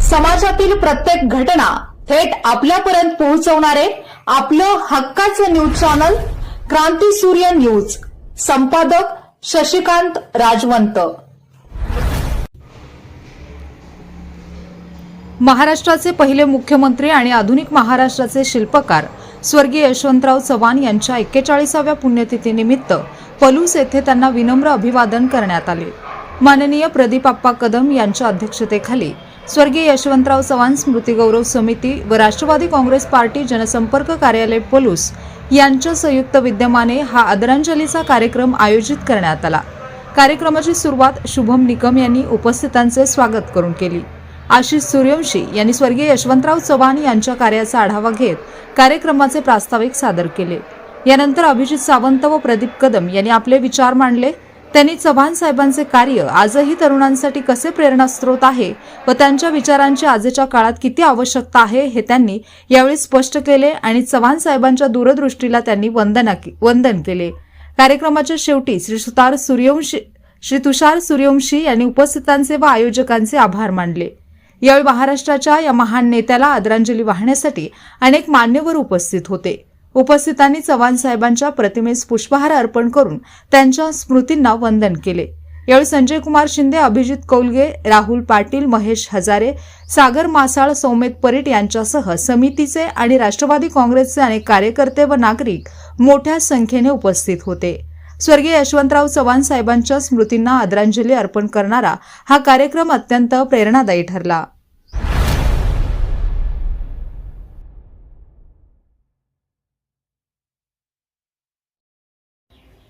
समाजातील प्रत्येक घटना थेट आपल्यापर्यंत पोहोचवणारे आपलं हक्काचं न्यूज चॅनल क्रांती सूर्य न्यूज संपादक शशिकांत राजवंत. महाराष्ट्राचे पहिले मुख्यमंत्री आणि आधुनिक महाराष्ट्राचे शिल्पकार स्वर्गीय यशवंतराव चव्हाण यांच्या एक्केचाळीसाव्या पुण्यतिथीनिमित्त पलूस येथे त्यांना विनम्र अभिवादन करण्यात आले. माननीय प्रदीप आप्पा कदम यांच्या अध्यक्षतेखाली स्वर्गीय यशवंतराव चव्हाण स्मृती गौरव समिती व राष्ट्रवादी काँग्रेस पार्टी जनसंपर्क कार्यालय पलूस यांच्या संयुक्त विद्यमाने हा आदरांजलीचा कार्यक्रम आयोजित करण्यात आला. कार्यक्रमाची सुरुवात शुभम निकम यांनी उपस्थितांचे स्वागत करून केली. आशिष सूर्यवंशी यांनी स्वर्गीय यशवंतराव चव्हाण यांच्या कार्याचा आढावा घेत कार्यक्रमाचे प्रास्ताविक सादर केले. यानंतर अभिजित सावंत व प्रदीप कदम यांनी आपले विचार मांडले त्यांनी चव्हाण साहेबांचे कार्य आजही तरुणांसाठी कसे प्रेरणास्त्रोत आहे व त्यांच्या विचारांची आजच्या काळात किती आवश्यकता आहे हे त्यांनी यावेळी स्पष्ट केले आणि चव्हाण साहेबांच्या दूरदृष्टीला त्यांनी वंदना वंदन केले. कार्यक्रमाच्या शेवटी श्री सुतार सूर्यवंशी श्री तुषार सूर्यवंशी यांनी उपस्थितांचे व आयोजकांचे आभार मानले. यावेळी महाराष्ट्राच्या या महान नेत्याला आदरांजली वाहण्यासाठी अनेक मान्यवर उपस्थित होते. उपस्थितांनी चव्हाण साहेबांच्या प्रतिमेस पुष्पहार अर्पण करून त्यांच्या स्मृतींना वंदन केले. यावेळी संजय कुमार शिंदे अभिजित कौलगे राहुल पाटील महेश हजारे सागर मासाळ सौमेत परीट यांच्यासह समितीचे आणि राष्ट्रवादी काँग्रेसचे अनेक कार्यकर्ते व नागरिक मोठ्या संख्येने उपस्थित होते. स्वर्गीय यशवंतराव चव्हाण साहेबांच्या स्मृतींना आदरांजली अर्पण करणारा हा कार्यक्रम अत्यंत प्रेरणादायी ठरला.